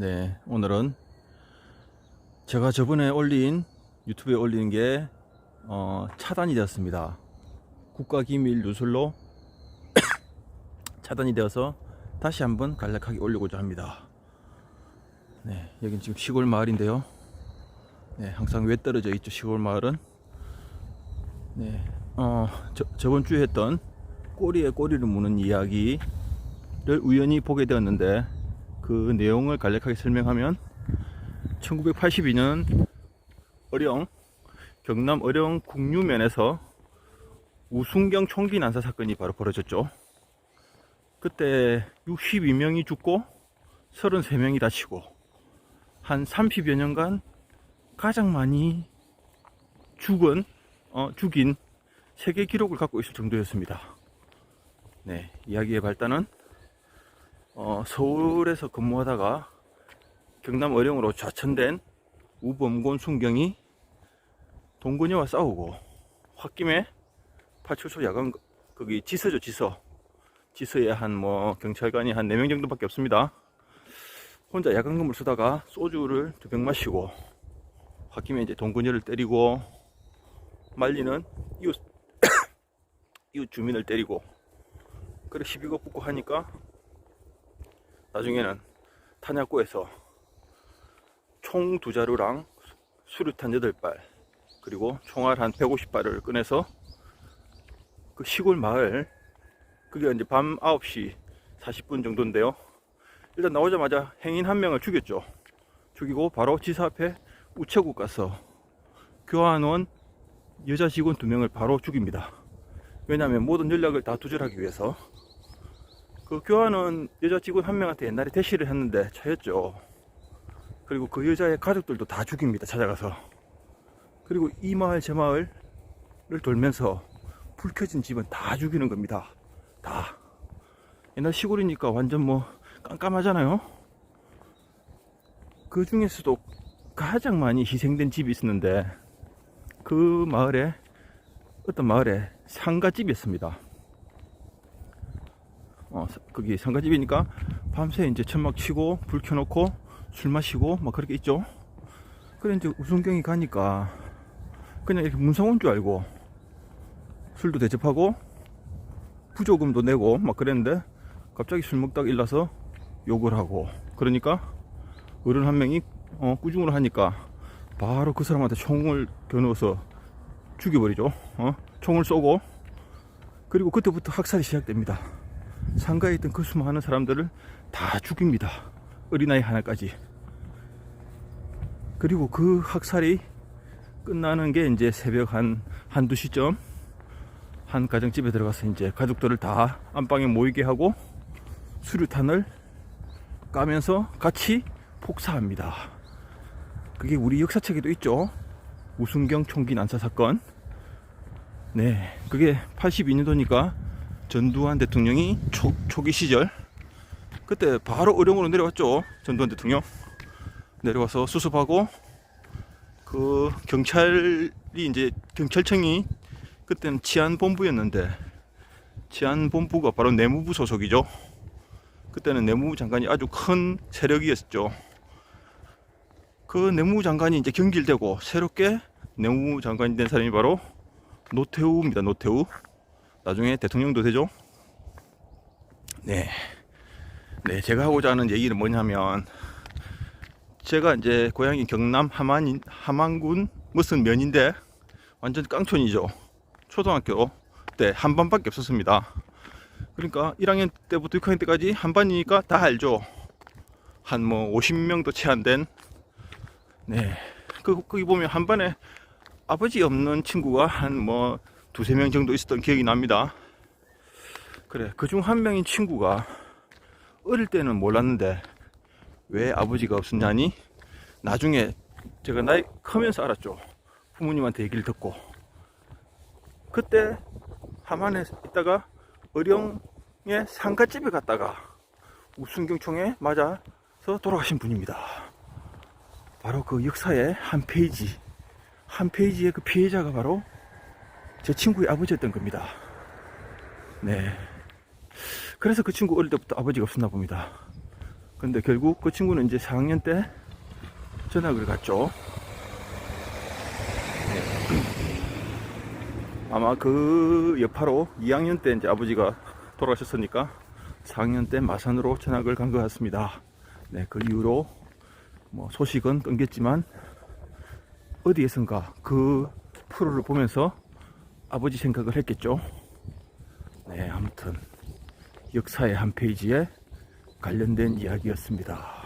네, 오늘은 제가 저번에 올린 유튜브에 올린 게 어, 차단이 되었습니다. 국가기밀 누설로 차단이 되어서 다시 한번 간략하게 올리고자 합니다. 네, 여긴 지금 시골 마을인데요. 네, 항상 왜 떨어져 있죠 시골 마을은. 네, 어, 저, 저번 주에 했던 꼬리에 꼬리를 무는 이야기를 우연히 보게 되었는데 그 내용을 간략하게 설명하면 1982년 어령 경남 어령 국류면에서 우순경 총기 난사 사건이 바로 벌어졌죠. 그때 62명이 죽고 33명이 다치고 한 30여 년간 가장 많이 죽은 어, 죽인 세계 기록을 갖고 있을 정도였습니다. 네, 이야기의 발단은 어, 서울에서 근무하다가 경남 어령으로 좌천된 우범곤 순경이 동근이와 싸우고 홧김에 파출소 야간 거기 지서죠 지서. 지서에 한 뭐 경찰관이 한 4명 정도밖에 없습니다. 혼자 야간 근무를 쓰다가 소주를 두 병 마시고 홧김에 이제 동근이를 때리고 말리는 이웃 이웃 주민을 때리고 그래 시비가 붙고 하니까 나중에는 탄약고에서 총 두 자루랑 수류탄 8발 그리고 총알 한 150발을 꺼내서 그 시골 마을 그게 이제 밤 9시 40분 정도인데요. 일단 나오자마자 행인 한 명을 죽였죠. 죽이고 바로 지사 앞에 우체국 가서 교환원 여자 직원 두 명을 바로 죽입니다. 왜냐하면 모든 연락을 다 두절하기 위해서 그 교환은 여자 직원 한 명한테 옛날에 대시를 했는데 차였죠. 그리고 그 여자의 가족들도 다 죽입니다. 찾아가서. 그리고 이 마을 저 마을을 돌면서 불 켜진 집은 다 죽이는 겁니다. 다. 옛날 시골이니까 완전 뭐 깜깜하잖아요. 그 중에서도 가장 많이 희생된 집이 있었는데 그 마을에 어떤 마을에 상가집이었습니다. 어, 사- 거기 상가집이니까 밤새 이제 천막 치고 불 켜놓고 술 마시고 막 그렇게 있죠. 그래 이제 우순경이 가니까 그냥 이렇게 문상 온 줄 알고 술도 대접하고 부조금도 내고 막 그랬는데 갑자기 술 먹다가 일나서 욕을 하고 그러니까 어른 한 명이 어, 꾸중을 하니까 바로 그 사람한테 총을 겨누어서 죽여버리죠. 어? 총을 쏘고 그리고 그때부터 학살이 시작됩니다. 상가에 있던 그 수많은 사람들을 다 죽입니다. 어린아이 하나까지. 그리고 그 학살이 끝나는 게 이제 새벽 한, 한두 시쯤 한 가정집에 들어가서 이제 가족들을 다 안방에 모이게 하고 수류탄을 까면서 같이 폭사합니다. 그게 우리 역사책에도 있죠. 우순경 총기 난사 사건. 네. 그게 82년도니까 전두환 대통령이 초, 초기 시절 그때 바로 어령으로 내려왔죠. 전두환 대통령. 내려와서 수습하고 그 경찰이 이제 경찰청이 그때는 치안본부였는데 치안본부가 바로 내무부 소속이죠. 그때는 내무부 장관이 아주 큰 세력이었죠. 그 내무부 장관이 이제 경질되고 새롭게 내무부 장관이 된 사람이 바로 노태우입니다. 노태우 나중에 대통령도 되죠. 네. 네, 제가 하고자 하는 얘기는 뭐냐면, 제가 이제 고향이 경남 함안, 함안군 무슨 면인데, 완전 깡촌이죠. 초등학교 때 한 반밖에 없었습니다. 그러니까 1학년 때부터 6학년 때까지 한 반이니까 다 알죠. 한 뭐 50명도 채 안 된. 네. 그, 거기 보면 한 반에 아버지 없는 친구가 한 뭐 두세 명 정도 있었던 기억이 납니다. 그래, 그 중 한 명인 친구가 어릴 때는 몰랐는데 왜 아버지가 없었냐니 나중에 제가 나이 크면서 알았죠. 부모님한테 얘기를 듣고 그때 함안에 있다가 어령의 상가집에 갔다가 우순경총에 맞아서 돌아가신 분입니다. 바로 그 역사의 한 페이지, 한 페이지의 그 피해자가 바로 제 친구의 아버지였던 겁니다. 네. 그래서 그 친구 어릴 때부터 아버지가 없었나 봅니다. 근데 결국 그 친구는 이제 4학년 때 전학을 갔죠. 네. 아마 그 여파로 2학년 때 이제 아버지가 돌아가셨으니까 4학년 때 마산으로 전학을 간 것 같습니다. 네, 그 이후로 뭐 소식은 끊겼지만 어디에선가 그 프로를 보면서 아버지 생각을 했겠죠. 네, 아무튼 역사의 한 페이지에 관련된 이야기였습니다.